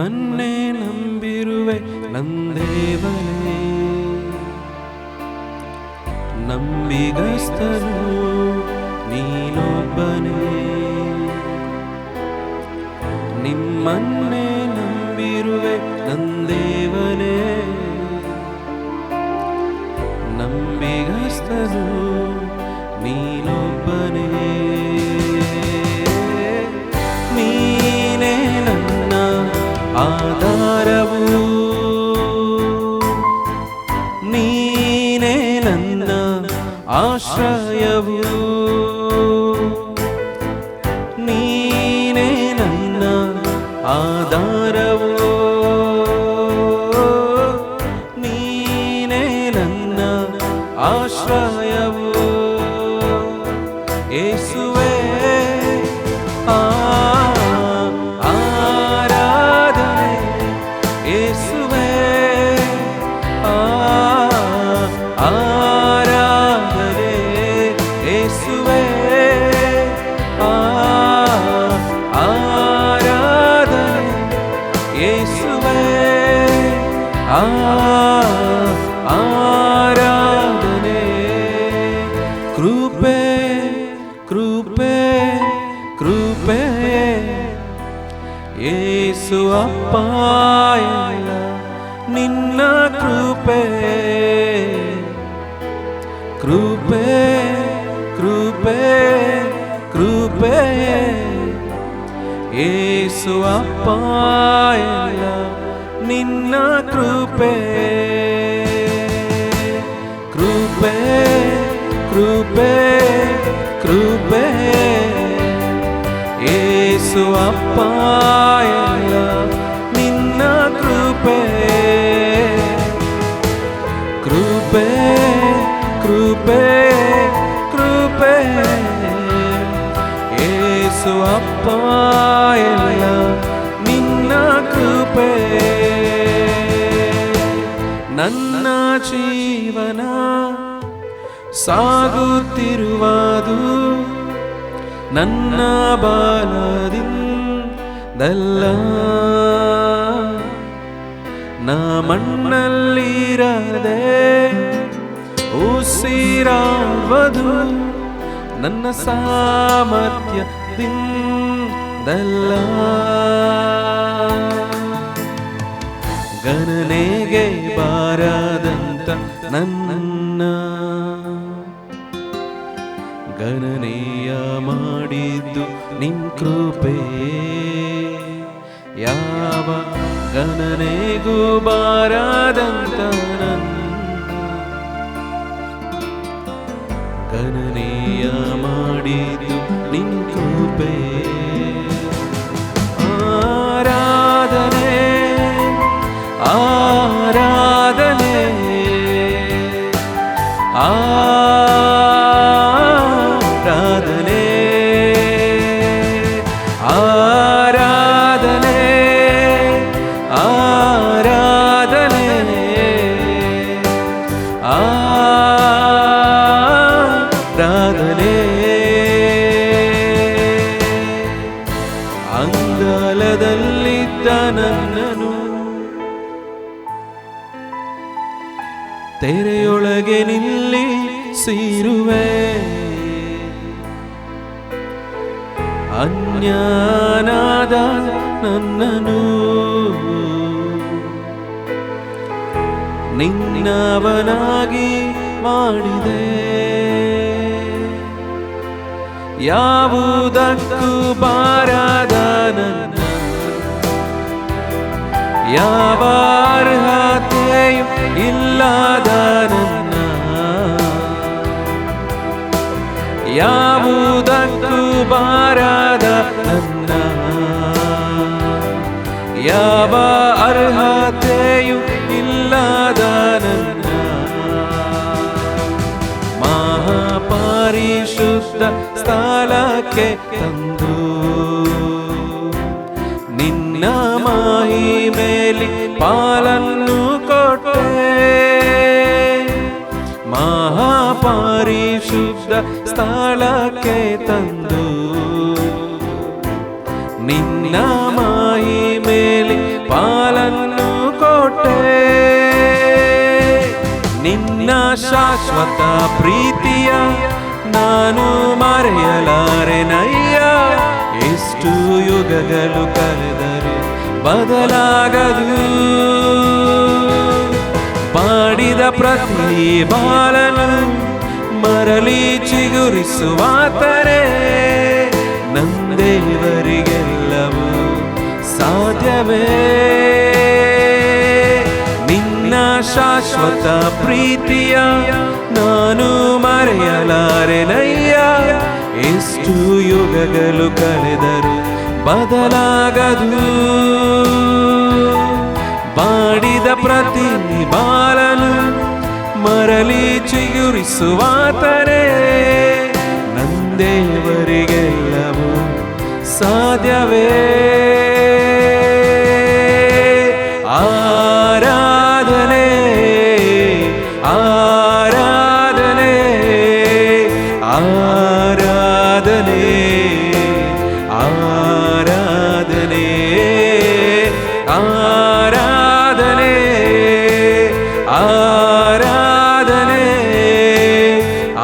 ನಿಮ್ಮನ್ನೇ ನಂಬಿರುವೆ ನಂದೇವನೇ ನಂಬಿಗಸ್ತನು ನೀನೊಬ್ಬನೇ ನಿಮ್ಮನ್ನೇ ನಂಬಿರುವೆ ನಂದೇವನೇ ನಂಬಿಗಸ್ತನು ಆಧಾರವು ನೀನೇ ನನ್ನ ಆಶ್ರಯವು ಏಸು ಅಪ್ಪ ಎಲ್ಲ ನಿನ್ನ ಕೃಪೆ ಕೃಪೆ ಕೃಪೆ ಕೃಪೆ ಏಸು ಅಪ್ಪ ಎಲ್ಲ ನಿನ್ನ ಕೃಪೆ ಕೃಪೆ ಕೃಪೆ ಕೃಪೆ ಏಸು ಅಪ್ಪ ನಿನ್ನ ಕೃಪೆ. ನನ್ನ ಜೀವನ ಸಾಗುತ್ತಿರುವುದು ನನ್ನ ಬಾಲದಿಂದಲ್ಲ. ನಾ ಮಣ್ಣಲ್ಲಿರದೆ ಉಸಿರಾವದು ನನ್ನ ಸಾಮರ್ಥ್ಯದಿಂದಲ್ಲ ಗಣನೆಗೆ ಬಾರದಂತ ನನ್ನ ಗಣನೆಯ ಮಾಡಿದ್ದು ನಿನ್ ಕೃಪೆ. ಯಾವ ಗಣನೆಗೂ ಬಾರದಂತ ನನ್ನ ಗಣನೆಯ ಮಾಡಿದ್ದು ತೆರೆಯೊಳಗೆ ನಿಲ್ಲಿ ಸೀರುವೆ. ಅನ್ಯಾನಾದ ನನ್ನನು ನಿನ್ನವನಾಗಿ ಮಾಡಿದೆ. ಯಾವುದಕ್ಕೂ ಬಾರದ ನನ್ನ ಯಾವ ಅರ್ಹತೆಯು ಇಲ್ಲದ ಯಾವ ಅರ್ಹತೆಯು ಇಲ್ಲದ ನನ್ನ ಮಹಾಪರಿಶುದ್ಧ ಸ್ಥಳಕ್ಕೆ ತಂದು. ನಿನ್ನ ಮಾಹಿ ಮೇಲೆ ಪಾಲನ್ನು ಕೊಟ್ಟೆ. ಮಹಾಪರಿಶುದ್ಧ ಸ್ಥಳಕ್ಕೆ ತಂದು. ಶಾಶ್ವತ ಪ್ರೀತಿಯ ನಾನು ಮರೆಯಲಾರೆನಯ್ಯ ಎಷ್ಟು ಯುಗಗಳು ಕರೆದರೆ ಬದಲಾಗದು. ಪಾಡಿದ ಪ್ರತಿ ಬಾಲನು ಮರಳಿ ಚಿಗುರಿಸುವಾತರೆ ನಂದೇವರಿಗೆಲ್ಲವೂ ಸಾಧ್ಯವೇ? ಶಾಶ್ವತ ಪ್ರೀತಿಯ ನಾನು ಮರೆಯಲಾರೆನಯ್ಯ ಎಷ್ಟು ಯುಗಗಳು ಕಳೆದರು ಬದಲಾಗದು. ಬಾಡಿದ ಪ್ರತಿ ಬಾಲನು ಮರಳಿ ಚಿಗುರಿಸುವಾತರೇ ನಂದೇವರಿಗೆಲ್ಲವೂ ಸಾಧ್ಯವೇ.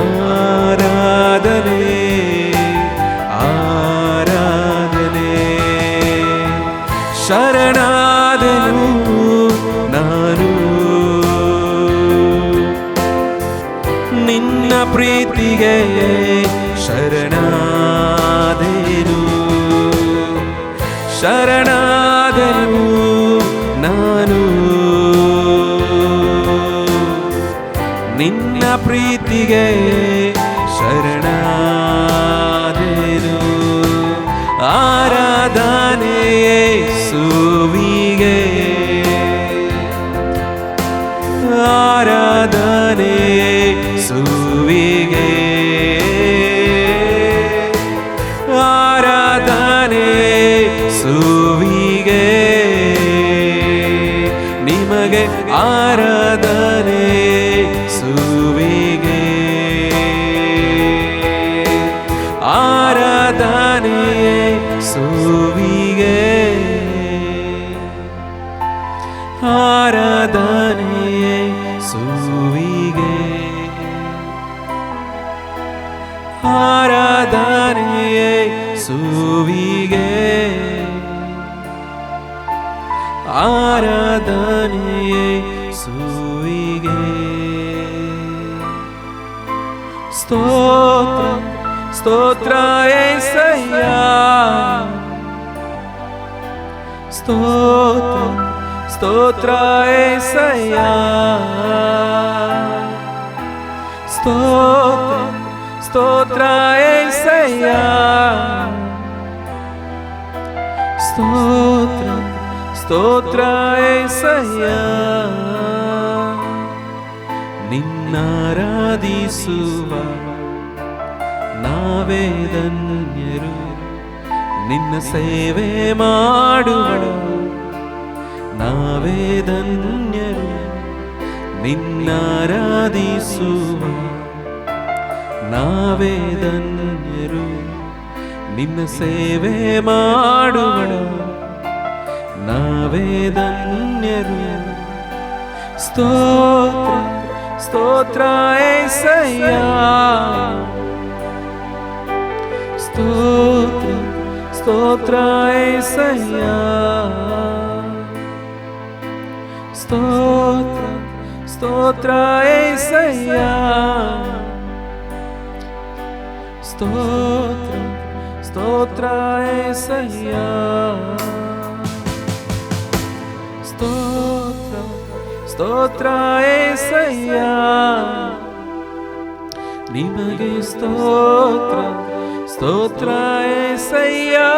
ಆರಾಧನೆ ಆರಾಧನೆ. ಶರಣಾದನು ನಾನು. ನಿನ್ನ ಪ್ರೀತಿಗೆ ಶರಣಾದೆನು. ಶರಣಾದನು ಪ್ರೀತಿಗೆ 하라다니에 수위게 아라다니에 수위게 스토트라 스토트라 에사야 스토트라 스토트라 에사야 스토트라 സ്തോത്രായ സ്തോത്ര സ്തോത്രായ നിന്നാരാധിസുവ നാവേദന്യരു ನಿನ್ನ ಸೇವೆ ಮಾಡುವಳು ನಾವೇ ಧನ್ಯರು ನಿನ್ನಾರಾಧಿಸುವ ಸ್ತೋತ್ರ ಸ್ತೋತ್ರ ಏಸಯ್ಯ ಸ್ತೋತ್ರ ಸ್ತೋತ್ರ ಏಸಯ್ಯ ಸ್ತೋತ್ರ ಸ್ತೋತ್ರ ಏಸಯ್ಯ ಸ್ತೋತ್ರ ಸ್ತೋತ್ರ ಏಸಯ್ಯ స్తోత్రం స్తోత్రాయసయ్యా స్తోత్రం స్తోత్రాయసయ్యಾ ನಿಮಗೆ ಸ್ತೋತ್ರ ಸ್ತೋತ್ರ ಎಸಯ್ಯಾ